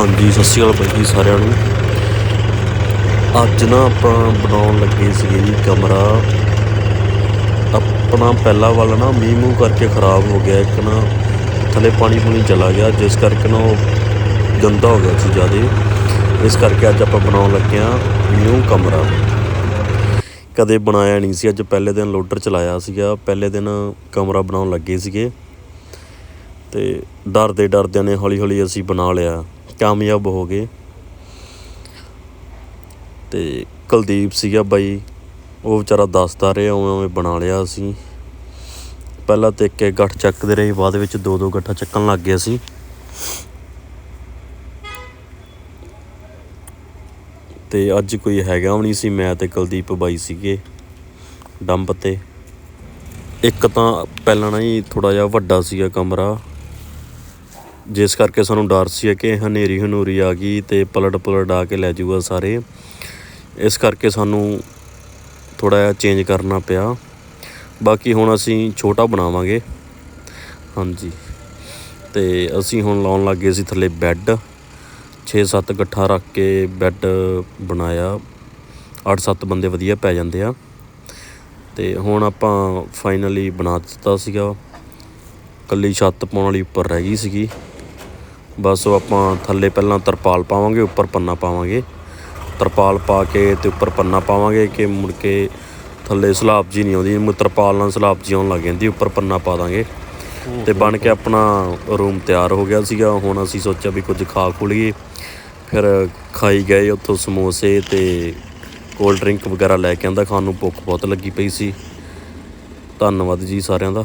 ਹਾਂਜੀ, ਸਤਿ ਸ਼੍ਰੀ ਅਕਾਲ ਭਾਈ ਜੀ ਸਾਰਿਆਂ ਨੂੰ। ਅੱਜ ਨਾ ਆਪਾਂ ਬਣਾਉਣ ਲੱਗੇ ਸੀਗੇ ਜੀ ਕਮਰਾ। ਆਪਣਾ ਪਹਿਲਾ ਵਾਲਾ ਨਾ ਮੀਂਹ ਮੂੰਹ ਕਰਕੇ ਖਰਾਬ ਹੋ ਗਿਆ, ਇੱਕ ਨਾ ਥੱਲੇ ਪਾਣੀ ਪੂਣੀ ਚਲਾ ਗਿਆ, ਜਿਸ ਕਰਕੇ ਨਾ ਉਹ ਗੰਦਾ ਹੋ ਗਿਆ ਸੀ ਜ਼ਿਆਦਾ। ਇਸ ਕਰਕੇ ਅੱਜ ਆਪਾਂ ਬਣਾਉਣ ਲੱਗੇ ਆ ਨਿਊ ਕਮਰਾ। ਕਦੇ ਬਣਾਇਆ ਨਹੀਂ ਸੀ, ਅੱਜ ਪਹਿਲੇ ਦਿਨ ਲੋਡਰ ਚਲਾਇਆ ਸੀਗਾ, ਪਹਿਲੇ ਦਿਨ ਕਮਰਾ ਬਣਾਉਣ ਲੱਗੇ ਸੀਗੇ। ਤੇ ਡਰਦੇ ਡਰਦਿਆਂ ਨੇ ਹੌਲੀ ਹੌਲੀ ਅਸੀਂ ਬਣਾ ਲਿਆ। ਕਾਮਯਾਬ ਹੋ ਗਏ। ਤੇ ਕੁਲਦੀਪ ਸੀਗਾ ਬਾਈ, ਉਹ ਵਿਚਾਰਾ ਦੱਸਦਾ ਰਿਹਾ, ਉਵੇਂ ਉਵੇਂ ਬਣਾ ਲਿਆ ਅਸੀਂ ਪਹਿਲਾਂ ਤੇ ਇੱਕ ਇੱਕ ਗੱਠ ਚੱਕਦੇ ਰਹੇ, ਬਾਅਦ ਵਿੱਚ ਦੋ ਦੋ ਗੱਠਾਂ ਚੱਕਣ ਲੱਗ ਗਏ ਅਸੀਂ ਤੇ ਅੱਜ ਕੋਈ ਹੈਗਾ ਵੀ ਨਹੀਂ ਸੀ, ਮੈਂ ਤੇ ਕੁਲਦੀਪ ਬਾਈ ਸੀਗੇ ਡੰਪ ਤੇ। ਇੱਕ ਤਾਂ ਪਹਿਲਾਂ ਨਾ ਹੀ ਥੋੜਾ ਜਿਹਾ ਵੱਡਾ ਸੀਗਾ ਕਮਰਾ। ਜਿਸ ਕਰਕੇ ਸਾਨੂੰ ਡਰ ਸੀ ਕਿ ਹਨੇਰੀ ਹਨੂਰੀ ਆ ਗਈ ਤੇ ਪਲਟ ਪਲਟ ਆ ਕੇ ਲੈ ਜੂਗਾ ਸਾਰੇ। ਇਸ ਕਰਕੇ ਸਾਨੂੰ ਥੋੜਾ ਜਿਹਾ ਚੇਂਜ ਕਰਨਾ ਪਿਆ। ਬਾਕੀ ਹੁਣ ਅਸੀਂ ਛੋਟਾ ਬਣਾਵਾਂਗੇ। ਹਾਂਜੀ। ਤੇ ਅਸੀਂ ਹੁਣ ਲਾਉਣ ਲੱਗੇ ਸੀ ਥੱਲੇ ਬੈੱਡ। 6-7 ਇਕੱਠਾ ਰੱਖ ਕੇ ਬੈੱਡ ਬਣਾਇਆ। 8-7 ਬੰਦੇ ਵਧੀਆ ਪੈ ਜਾਂਦੇ ਆ। ਤੇ ਹੁਣ ਆਪਾਂ ਫਾਈਨਲੀ ਬਣਾ ਦਿੱਤਾ ਸੀਗਾ। ਕੱਲੀ ਛੱਤ ਪਾਉਣ ਵਾਲੀ ਉੱਪਰ ਰਹਿ ਗਈ ਸੀਗੀ। ਬਸ ਉਹ ਆਪਾਂ ਥੱਲੇ ਪਹਿਲਾਂ ਤਰਪਾਲ ਪਾਵਾਂਗੇ ਉੱਪਰ ਪੰਨਾ ਪਾਵਾਂਗੇ। ਤਰਪਾਲ ਪਾ ਕੇ ਤੇ ਉੱਪਰ ਪੰਨਾ ਪਾਵਾਂਗੇ ਕਿ ਮੁੜ ਕੇ ਥੱਲੇ ਸਲਾਬ ਜੀ ਨਹੀਂ ਆਉਂਦੀ ਮੁ ਤਰਪਾਲ ਨਾਲ ਸਲਾਬ ਜੀ ਆਉਣ ਲੱਗ ਜਾਂਦੀ ਉੱਪਰ ਪੰਨਾ ਪਾ ਦਾਂਗੇ। ਤੇ ਬਣ ਕੇ ਆਪਣਾ ਰੂਮ ਤਿਆਰ ਹੋ ਗਿਆ ਸੀਗਾ ਹੁਣ ਅਸੀਂ ਸੋਚਿਆ ਵੀ ਕੁਝ ਖਾ ਖੁ ਲਈਏ। ਫਿਰ ਖਾਈ ਗਏ ਉੱਥੋਂ ਸਮੋਸੇ ਤੇ ਕੋਲਡ ਡਰਿੰਕ ਵਗੈਰਾ ਲੈ ਕੇ ਆਂਦਾ ਖਾਣ ਨੂੰ ਭੁੱਖ ਬਹੁਤ ਲੱਗੀ ਪਈ ਸੀ। ਧੰਨਵਾਦ ਜੀ ਸਾਰਿਆਂ ਦਾ।